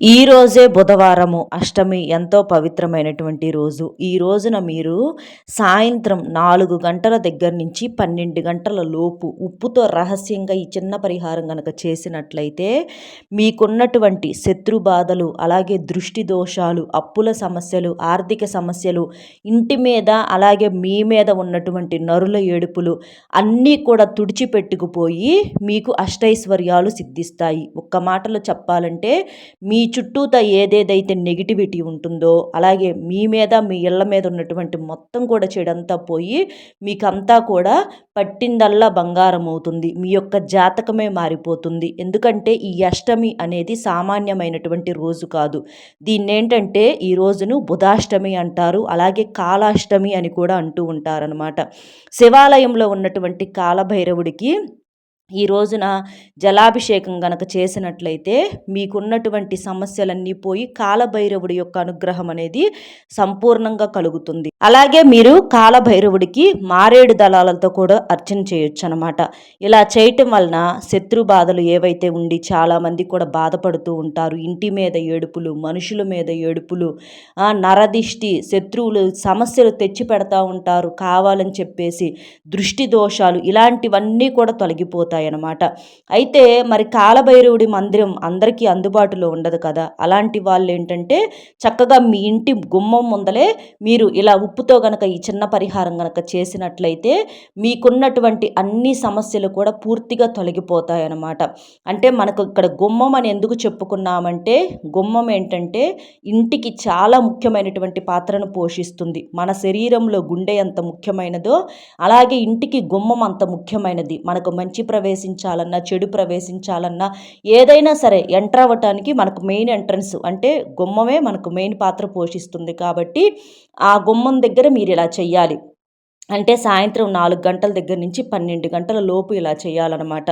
ఈ రోజే బుధవారము అష్టమి ఎంతో పవిత్రమైనటువంటి రోజు. ఈ రోజున మీరు సాయంత్రం నాలుగు గంటల దగ్గర నుంచి పన్నెండు గంటల లోపు ఉప్పుతో రహస్యంగా ఈ చిన్న పరిహారం కనుక చేసినట్లయితే మీకున్నటువంటి శత్రు బాధలు అలాగే దృష్టి దోషాలు అప్పుల సమస్యలు ఆర్థిక సమస్యలు ఇంటి మీద అలాగే మీ మీద ఉన్నటువంటి నరుల ఏడుపులు అన్నీ కూడా తుడిచిపెట్టుకుపోయి మీకు అష్టైశ్వర్యాలు సిద్ధిస్తాయి. ఒక్క మాటలో చెప్పాలంటే మీ చుట్టూత ఏదేదైతే నెగిటివిటీ ఉంటుందో అలాగే మీ మీద మీ ఇళ్ళ మీద ఉన్నటువంటి మొత్తం కూడా చెడంతా పోయి మీకంతా కూడా పట్టిందల్లా బంగారం అవుతుంది. మీ యొక్క జాతకమే మారిపోతుంది. ఎందుకంటే ఈ అష్టమి అనేది సామాన్యమైనటువంటి రోజు కాదు. దీన్ని ఏంటంటే ఈ రోజును బుధాష్టమి అంటారు. అలాగే కాలాష్టమి అని కూడా అంటూ ఉంటారనమాట శివాలయంలో ఉన్నటువంటి కాలభైరవుడికి ఈ రోజున జలాభిషేకం గనక చేసినట్లయితే మీకున్నటువంటి సమస్యలన్నీ పోయి కాలభైరవుడి యొక్క అనుగ్రహం అనేది సంపూర్ణంగా కలుగుతుంది. అలాగే మీరు కాలభైరవుడికి మారేడు దళాలతో కూడా అర్చన చేయొచ్చు అనమాట ఇలా చేయటం వలన శత్రు బాధలు ఏవైతే ఉండి చాలామంది కూడా బాధపడుతూ ఉంటారు. ఇంటి మీద ఏడుపులు మనుషుల మీద ఏడుపులు నరదిష్టి శత్రువులు సమస్యలు తెచ్చి పెడతా ఉంటారు. కావాలని చెప్పేసి దృష్టి దోషాలు ఇలాంటివన్నీ కూడా తొలగిపోతాయి. అవుతాయన్నమాట అయితే మరి కాలభైరవుడి మందిరం అందరికీ అందుబాటులో ఉండదు కదా? అలాంటి వాళ్ళు ఏంటంటే చక్కగా మీ ఇంటి గుమ్మం ముందలే మీరు ఇలా ఉప్పుతో గనక ఈ చిన్న పరిహారం గనక చేసినట్లయితే మీకున్నటువంటి అన్ని సమస్యలు కూడా పూర్తిగా తొలగిపోతాయి అన్నమాట అంటే మనకు ఇక్కడ గుమ్మం అని ఎందుకు చెప్పుకున్నామంటే గుమ్మం ఏంటంటే ఇంటికి చాలా ముఖ్యమైనటువంటి పాత్రను పోషిస్తుంది. మన శరీరంలో గుండె ఎంత ముఖ్యమైనదో అలాగే ఇంటికి గుమ్మం అంత ముఖ్యమైనది. మనకు మంచి ప్రవేశించాలన్నా చెడు ప్రవేశించాలన్నా ఏదైనా సరే ఎంటర్ అవ్వటానికి మనకు మెయిన్ ఎంట్రన్స్ అంటే గుమ్మమే మనకు మెయిన్ పాత్ర పోషిస్తుంది కాబట్టి ఆ గుమ్మం దగ్గర మీరు ఇలా చెయ్యాలి. అంటే సాయంత్రం నాలుగు గంటల దగ్గర నుంచి పన్నెండు గంటల లోపు ఇలా చేయాలన్నమాట.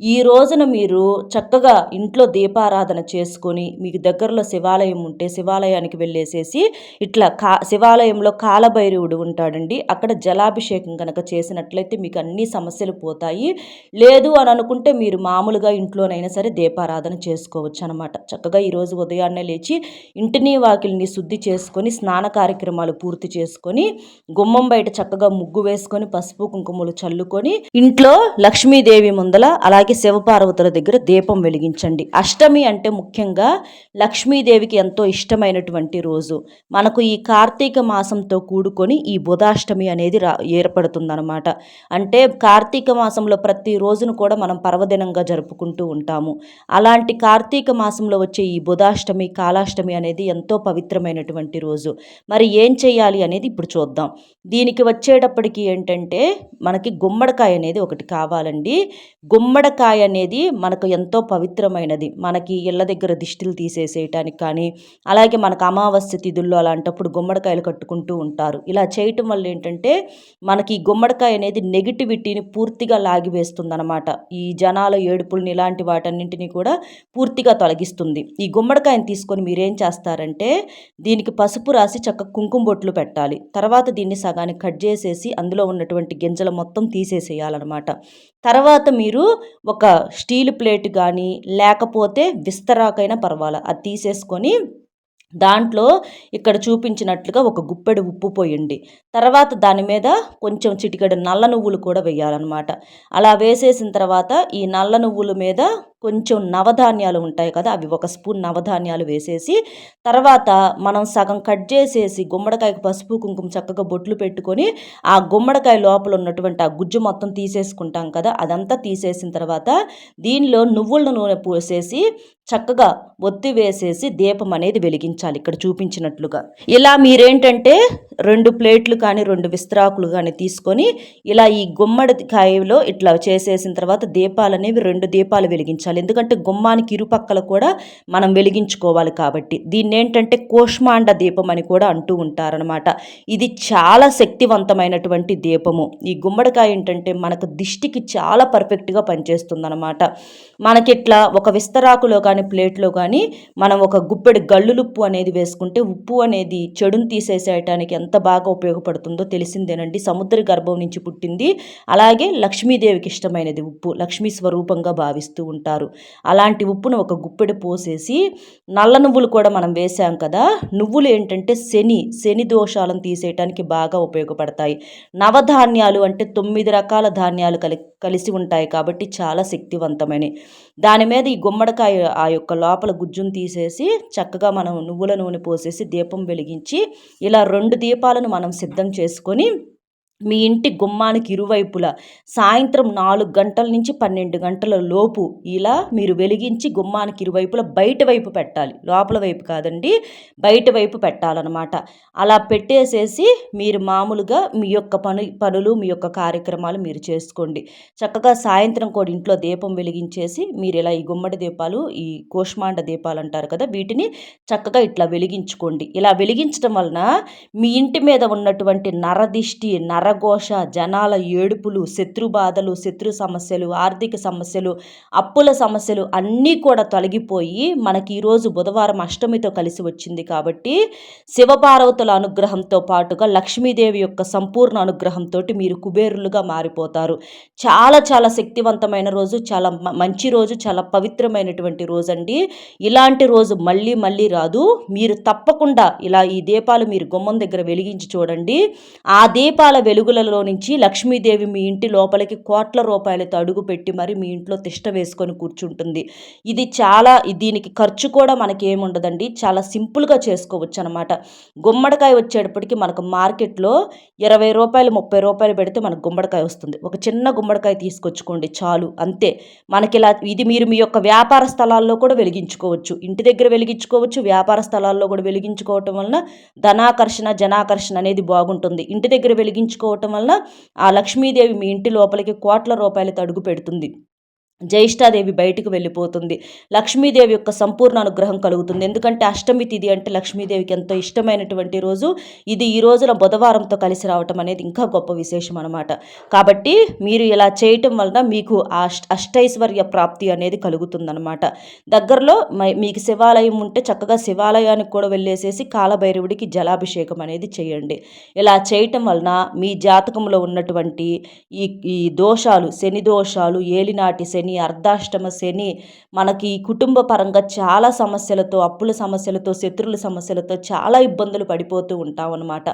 ఈ రోజున మీరు చక్కగా ఇంట్లో దీపారాధన చేసుకొని మీకు దగ్గరలో శివాలయం ఉంటే శివాలయానికి వెళ్ళేసేసి ఇట్లా కా శివాలయంలో కాలభైరవుడు ఉంటాడండి. అక్కడ జలాభిషేకం కనుక చేసినట్లయితే మీకు అన్ని సమస్యలు పోతాయి. లేదు అని అనుకుంటే మీరు మామూలుగా ఇంట్లోనైనా సరే దీపారాధన చేసుకోవచ్చు అనమాట చక్కగా ఈరోజు ఉదయాన్నే లేచి ఇంటిని వాకిల్ని శుద్ధి చేసుకొని స్నాన కార్యక్రమాలు పూర్తి చేసుకొని గుమ్మం బయట చక్కగా ముగ్గు వేసుకొని పసుపు కుంకుమలు చల్లుకొని ఇంట్లో లక్ష్మీదేవి ముందల అలాగే శివపార్వతుల దగ్గర దీపం వెలిగించండి. అష్టమి అంటే ముఖ్యంగా లక్ష్మీదేవికి ఎంతో ఇష్టమైనటువంటి రోజు. మనకు ఈ కార్తీక మాసంతో కూడుకొని ఈ బుధాష్టమి అనేది రా ఏర్పడుతుందన్నమాట. అంటే కార్తీక మాసంలో ప్రతి రోజును కూడా మనం పర్వదినంగా జరుపుకుంటూ ఉంటాము. అలాంటి కార్తీక మాసంలో వచ్చే ఈ బుధాష్టమి కాలాష్టమి అనేది ఎంతో పవిత్రమైనటువంటి రోజు. మరి ఏం చేయాలి అనేది ఇప్పుడు చూద్దాం. దీనికి వచ్చే వచ్చేటప్పటికి ఏంటంటే మనకి గుమ్మడికాయ అనేది ఒకటి కావాలండి. గుమ్మడికాయ అనేది మనకు ఎంతో పవిత్రమైనది. మనకి ఇళ్ళ దగ్గర దిష్టిలు తీసేసేయటానికి కానీ అలాగే మనకు అమావాస్య తిథుల్లో అలాంటప్పుడు గుమ్మడికాయలు కట్టుకుంటూ ఉంటారు. ఇలా చేయటం వల్ల ఏంటంటే మనకి గుమ్మడికాయ అనేది నెగిటివిటీని పూర్తిగా లాగివేస్తుంది అనమాట ఈ జనాల ఏడుపుల్ని ఇలాంటి వాటన్నింటినీ కూడా పూర్తిగా తొలగిస్తుంది. ఈ గుమ్మడికాయని తీసుకొని మీరేం చేస్తారంటే దీనికి పసుపు రాసి చక్క కుంకుమ బొట్లు పెట్టాలి. తర్వాత దీన్ని సగానికి కట్ చేసే చేసి అందులో ఉన్నటువంటి గింజలు మొత్తం తీసేసేయాలన్నమాట. తర్వాత మీరు ఒక స్టీల్ ప్లేట్ కానీ లేకపోతే విస్తరాకైనా పర్వాలా. అది తీసేసుకొని దాంట్లో ఇక్కడ చూపించినట్లుగా ఒక గుప్పెడు ఉప్పు పోయండి. తర్వాత దాని మీద కొంచెం చిటికెడు నల్ల నువ్వులు కూడా వేయాలన్నమాట. అలా వేసేసిన తర్వాత ఈ నల్ల నువ్వుల మీద కొంచెం నవధాన్యాలు ఉంటాయి కదా అవి ఒక స్పూన్ నవధాన్యాలు వేసేసి తర్వాత మనం సగం కట్ చేసేసి గుమ్మడికాయకు పసుపు కుంకుమ చక్కగా బొట్లు పెట్టుకొని ఆ గుమ్మడికాయ లోపల ఉన్నటువంటి ఆ గుజ్జు మొత్తం తీసేసుకుంటాం కదా అదంతా తీసేసిన తర్వాత దీనిలో నువ్వుల నూనె పోసేసి చక్కగా ఒత్తి వేసేసి దీపం అనేది వెలిగించాలి ఇక్కడ చూపించినట్లుగా. ఇలా మీరేంటంటే రెండు ప్లేట్లు కానీ రెండు విస్త్రాకులు కానీ తీసుకొని ఇలా ఈ గుమ్మడికాయలో ఇట్లా చేసేసిన తర్వాత దీపాలు అనేవి రెండు దీపాలు వెలిగించాలి. ఎందుకంటే గుమ్మానికి ఇరుపక్కల కూడా మనం వెలిగించుకోవాలి కాబట్టి. దీన్ని ఏంటంటే కోష్మాండ దీపం అని కూడా అంటూ ఉంటారనమాట ఇది చాలా శక్తివంతమైనటువంటి దీపము. ఈ గుమ్మడికాయ ఏంటంటే మనకు దిష్టికి చాలా పర్ఫెక్ట్గా పనిచేస్తుంది అనమాట మనకిట్లా ఒక విస్తరాకులో కానీ ప్లేట్లో కానీ మనం ఒక గుప్పెడు గల్లులుప్పు అనేది వేసుకుంటే ఉప్పు అనేది చెడును తీసేసేయటానికి ఎంత బాగా ఉపయోగపడుతుందో తెలిసిందేనండి. సముద్ర గర్భం నుంచి పుట్టింది. అలాగే లక్ష్మీదేవికి ఇష్టమైనది ఉప్పు. లక్ష్మీ స్వరూపంగా భావిస్తూ ఉంటారు. అంటారు అలాంటి ఉప్పును ఒక గుప్పెడు పోసేసి నల్ల నువ్వులు కూడా మనం వేసాం కదా నువ్వులు ఏంటంటే శని శని దోషాలను తీసేయటానికి బాగా ఉపయోగపడతాయి. నవధాన్యాలు అంటే తొమ్మిది రకాల ధాన్యాలు కలి కలిసి ఉంటాయి కాబట్టి చాలా శక్తివంతమైనవి. దాని మీద ఈ గుమ్మడికాయ ఆ యొక్క లోపల గుజ్జును తీసేసి చక్కగా మనం నువ్వుల నూనె పోసేసి దీపం వెలిగించి ఇలా రెండు దీపాలను మనం సిద్ధం చేసుకొని మీ ఇంటి గుమ్మానికి ఇరువైపులా సాయంత్రం నాలుగు గంటల నుంచి పన్నెండు గంటల లోపు ఇలా మీరు వెలిగించి గుమ్మానికి ఇరువైపులా బయట వైపు పెట్టాలి. లోపల వైపు కాదండి బయట వైపు పెట్టాలన్నమాట. అలా పెట్టేసేసి మీరు మామూలుగా మీ యొక్క పని పనులు మీ యొక్క కార్యక్రమాలు మీరు చేసుకోండి. చక్కగా సాయంత్రం కూడా ఇంట్లో దీపం వెలిగించేసి మీరు ఇలా ఈ గుమ్మడి దీపాలు ఈ కోష్మాండ దీపాలు అంటారు కదా వీటిని చక్కగా ఇట్లా వెలిగించుకోండి. ఇలా వెలిగించడం వలన మీ ఇంటి మీద ఉన్నటువంటి నరదిష్టి నర నరఘోష జనాల ఏడుపులు శత్రు బాధలు శత్రు సమస్యలు ఆర్థిక సమస్యలు అప్పుల సమస్యలు అన్నీ కూడా తొలగిపోయి మనకి ఈరోజు బుధవారం అష్టమితో కలిసి వచ్చింది కాబట్టి శివపార్వతుల అనుగ్రహంతో పాటుగా లక్ష్మీదేవి యొక్క సంపూర్ణ అనుగ్రహంతో మీరు కుబేరులుగా మారిపోతారు. చాలా చాలా శక్తివంతమైన రోజు చాలా మంచి రోజు చాలా పవిత్రమైనటువంటి రోజు అండి ఇలాంటి రోజు మళ్ళీ మళ్ళీ రాదు. మీరు తప్పకుండా ఇలా ఈ దీపాలు మీరు గుమ్మం దగ్గర వెలిగించి చూడండి. ఆ దీపాల వెలుగు వెలుగులలో నుంచి లక్ష్మీదేవి మీ ఇంటి లోపలికి కోట్ల రూపాయలతో అడుగు పెట్టి మరి మీ ఇంట్లో తిష్ట వేసుకొని కూర్చుంటుంది. ఇది చాలా దీనికి ఖర్చు కూడా మనకి ఏముండదండి చాలా సింపుల్గా చేసుకోవచ్చు అనమాట గుమ్మడికాయ వచ్చేటప్పటికి మనకు మార్కెట్లో ఇరవై రూపాయలు ముప్పై రూపాయలు పెడితే మనకు గుమ్మడికాయ వస్తుంది. ఒక చిన్న గుమ్మడికాయ తీసుకొచ్చుకోండి చాలు అంతే. మనకి ఇలా ఇది మీరు మీ యొక్క వ్యాపార స్థలాల్లో కూడా వెలిగించుకోవచ్చు. ఇంటి దగ్గర వెలిగించుకోవచ్చు వ్యాపార స్థలాల్లో కూడా వెలిగించుకోవటం వలన ధనాకర్షణ జనాకర్షణ అనేది బాగుంటుంది. ఇంటి దగ్గర వెలిగించుకో చేసుకోవటం వల్ల ఆ లక్ష్మీదేవి మీ ఇంటి లోపలికి కోట్ల రూపాయలు తడుగు పెడుతుంది. జ్యేష్ఠాదేవి బయటకు వెళ్ళిపోతుంది. లక్ష్మీదేవి యొక్క సంపూర్ణ అనుగ్రహం కలుగుతుంది. ఎందుకంటే అష్టమి తిథి అంటే లక్ష్మీదేవికి ఎంతో ఇష్టమైనటువంటి రోజు. ఇది ఈ రోజున బుధవారంతో కలిసి రావటం అనేది ఇంకా గొప్ప విశేషం అనమాట కాబట్టి మీరు ఇలా చేయటం వలన మీకు అష్టైశ్వర్య ప్రాప్తి అనేది కలుగుతుందనమాట దగ్గరలో మీకు శివాలయం ఉంటే చక్కగా శివాలయానికి కూడా వెళ్ళేసేసి కాలభైరవుడికి జలాభిషేకం అనేది చేయండి. ఇలా చేయటం వలన మీ జాతకంలో ఉన్నటువంటి ఈ ఈ దోషాలు శని దోషాలు ఏలినాటి శని శని అర్ధాష్టమ శని మనకి కుటుంబ పరంగా చాలా సమస్యలతో అప్పుల సమస్యలతో శత్రువుల సమస్యలతో చాలా ఇబ్బందులు పడిపోతూ ఉంటాం అనమాట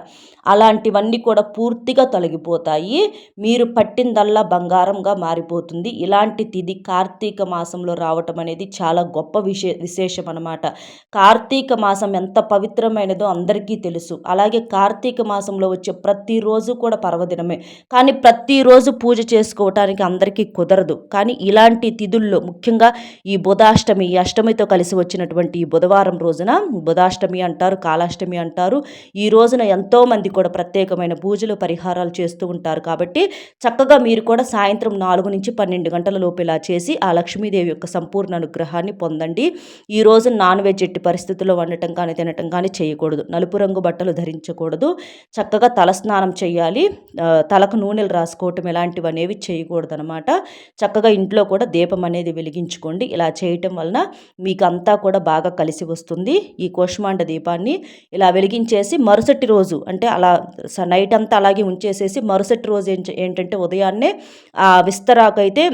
అలాంటివన్నీ కూడా పూర్తిగా తొలగిపోతాయి. మీరు పట్టిందల్లా బంగారంగా మారిపోతుంది. ఇలాంటి తిది కార్తీక మాసంలో రావటం అనేది చాలా గొప్ప విశే విశేషం అనమాట కార్తీక మాసం ఎంత పవిత్రమైనదో అందరికీ తెలుసు. అలాగే కార్తీక మాసంలో వచ్చే ప్రతిరోజు కూడా పర్వదినమే. కానీ ప్రతిరోజు పూజ చేసుకోవటానికి అందరికీ కుదరదు. కానీ ఇలా ఇలాంటి తిథుల్లో ముఖ్యంగా ఈ బుధాష్టమి అష్టమితో కలిసి వచ్చినటువంటి ఈ బుధవారం రోజున బుధాష్టమి అంటారు కాలాష్టమి అంటారు. ఈ రోజున ఎంతోమంది కూడా ప్రత్యేకమైన పూజలు పరిహారాలు చేస్తూ ఉంటారు కాబట్టి చక్కగా మీరు కూడా సాయంత్రం నాలుగు నుంచి పన్నెండు గంటల లోపు ఇలా చేసి ఆ లక్ష్మీదేవి యొక్క సంపూర్ణ అనుగ్రహాన్ని పొందండి. ఈ రోజు నాన్ వెజ్ ఎట్టి పరిస్థితుల్లో వండటం కానీ తినటం కానీ చేయకూడదు. నలుపు రంగు బట్టలు ధరించకూడదు. చక్కగా తలస్నానం చేయాలి. తలకు నూనెలు రాసుకోవటం ఇలాంటివి అనేవి చేయకూడదు అనమాట చక్కగా ఇంట్లో కూడా దీపం అనేది వెలిగించుకోండి. ఇలా చేయటం వలన మీకు అంతా కూడా బాగా కలిసి వస్తుంది. ఈ కోష్మాండ దీపాన్ని ఇలా వెలిగించేసి మరుసటి రోజు అంటే అలా నైట్ అంతా అలాగే ఉంచేసేసి మరుసటి రోజు ఏంటంటే ఉదయాన్నే ఆ విస్తరాకైతే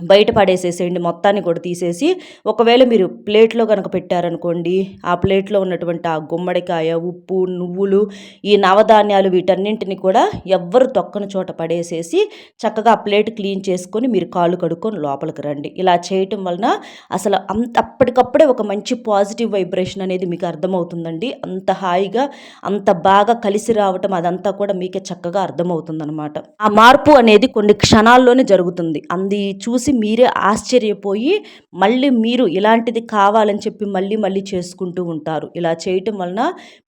బయట పడేసేసేయండి మొత్తాన్ని కూడా తీసేసి ఒకవేళ మీరు ప్లేట్లో కనుక పెట్టారనుకోండి ఆ ప్లేట్లో ఉన్నటువంటి ఆ గుమ్మడికాయ ఉప్పు నువ్వులు ఈ నవధాన్యాలు వీటన్నింటిని కూడా ఎవ్వరు తొక్కని చోట పడేసేసి చక్కగా ఆ ప్లేట్ క్లీన్ చేసుకొని మీరు కాళ్ళు కడుక్కొని లోపలికి రండి. ఇలా చేయటం వలన అసలు అంత అప్పటికప్పుడే ఒక మంచి పాజిటివ్ వైబ్రేషన్ అనేది మీకు అర్థమవుతుందండి. అంత హాయిగా అంత బాగా కలిసి రావటం అదంతా కూడా మీకే చక్కగా అర్థమవుతుందనమాట ఆ మార్పు అనేది కొన్ని క్షణాల్లోనే జరుగుతుంది. అంది చూసి చూసి మీరే ఆశ్చర్యపోయి మళ్ళీ మీరు ఇలాంటిది కావాలని చెప్పి మళ్ళీ మళ్ళీ చేసుకుంటూ ఉంటారు. ఇలా చేయటం వలన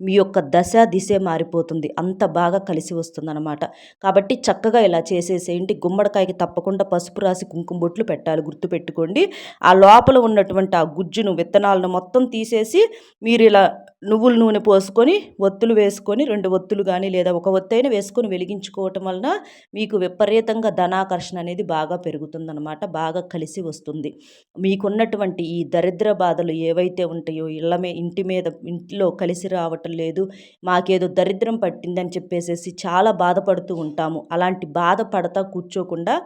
మీ యొక్క దశ దిశే మారిపోతుంది. అంత బాగా కలిసి వస్తుందన్నమాట. కాబట్టి చక్కగా ఇలా చేసేసేయండి. గుమ్మడికాయకి తప్పకుండా పసుపు రాసి కుంకుమ బొట్లు పెట్టాలి. గుర్తుపెట్టుకోండి. ఆ లోపల ఉన్నటువంటి ఆ గుజ్జును విత్తనాలను మొత్తం తీసేసి మీరు ఇలా నువ్వుల నూనె పోసుకొని ఒత్తులు వేసుకొని రెండు ఒత్తులు కానీ లేదా ఒక ఒత్తైన వేసుకొని వెలిగించుకోవటం వలన మీకు విపరీతంగా ధనాకర్షణ అనేది బాగా పెరుగుతుందన్నమాట బాగా కలిసి వస్తుంది. మీకున్నటువంటి ఈ దరిద్ర బాధలు ఏవైతే ఉంటాయో ఇళ్ళ మీ ఇంటి మీద ఇంట్లో కలిసి రావటం లేదు మాకేదో దరిద్రం పట్టిందని చెప్పేసేసి చాలా బాధపడుతూ ఉంటాము. అలాంటి బాధపడతా కూర్చోకుండా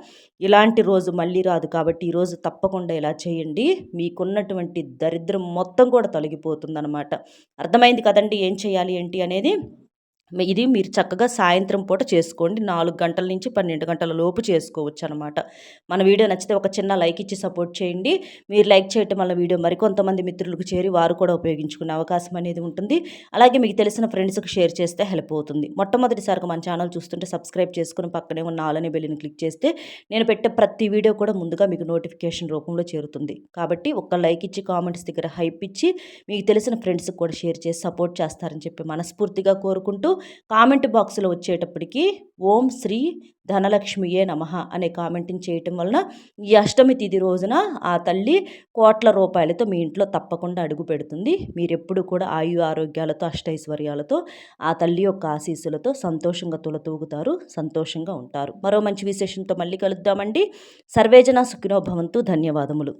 ఇలాంటి రోజు మళ్ళీ రాదు కాబట్టి ఈరోజు తప్పకుండా ఇలా చేయండి. మీకున్నటువంటి దరిద్రం మొత్తం కూడా తొలగిపోతుందన్నమాట. అర్థమైంది కదండి ఏం చేయాలి ఏంటి అనేది. ఇది మీరు చక్కగా సాయంత్రం పూట చేసుకోండి. నాలుగు గంటల నుంచి పన్నెండు గంటల లోపు చేసుకోవచ్చు అనమాట మన వీడియో నచ్చితే ఒక చిన్న లైక్ ఇచ్చి సపోర్ట్ చేయండి. మీరు లైక్ చేయటం వల్ల వీడియో మరికొంతమంది మిత్రులకు చేరి వారు కూడా ఉపయోగించుకునే అవకాశం అనేది ఉంటుంది. అలాగే మీకు తెలిసిన ఫ్రెండ్స్కి షేర్ చేస్తే హెల్ప్ అవుతుంది. మొట్టమొదటిసారిగా మన ఛానల్ చూస్తుంటే సబ్స్క్రైబ్ చేసుకుని పక్కనే ఉన్న ఆలనే బెల్లిని క్లిక్ చేస్తే నేను పెట్టే ప్రతి వీడియో కూడా ముందుగా మీకు నోటిఫికేషన్ రూపంలో చేరుతుంది. కాబట్టి ఒక్క లైక్ ఇచ్చి కామెంట్స్ దగ్గర హైప్ ఇచ్చి మీకు తెలిసిన ఫ్రెండ్స్కి కూడా షేర్ చేసి సపోర్ట్ చేస్తారని చెప్పి మనస్ఫూర్తిగా కోరుకుంటూ కామెంట్ బాక్స్లో వచ్చేటప్పటికి ఓం శ్రీ ధనలక్ష్మియే నమ అనే కామెంటింగ్ చేయటం వలన ఈ అష్టమి తిథి రోజున ఆ తల్లి కోట్ల రూపాయలతో మీ ఇంట్లో తప్పకుండా అడుగు పెడుతుంది. మీరెప్పుడు కూడా ఆయు ఆరోగ్యాలతో అష్టైశ్వర్యాలతో ఆ తల్లి యొక్క ఆశీస్సులతో సంతోషంగా తులతూగుతారు సంతోషంగా ఉంటారు. మరో మంచి విశేషంతో మళ్ళీ కలుద్దామండి. సర్వేజన సుఖినో భవంతు. ధన్యవాదములు.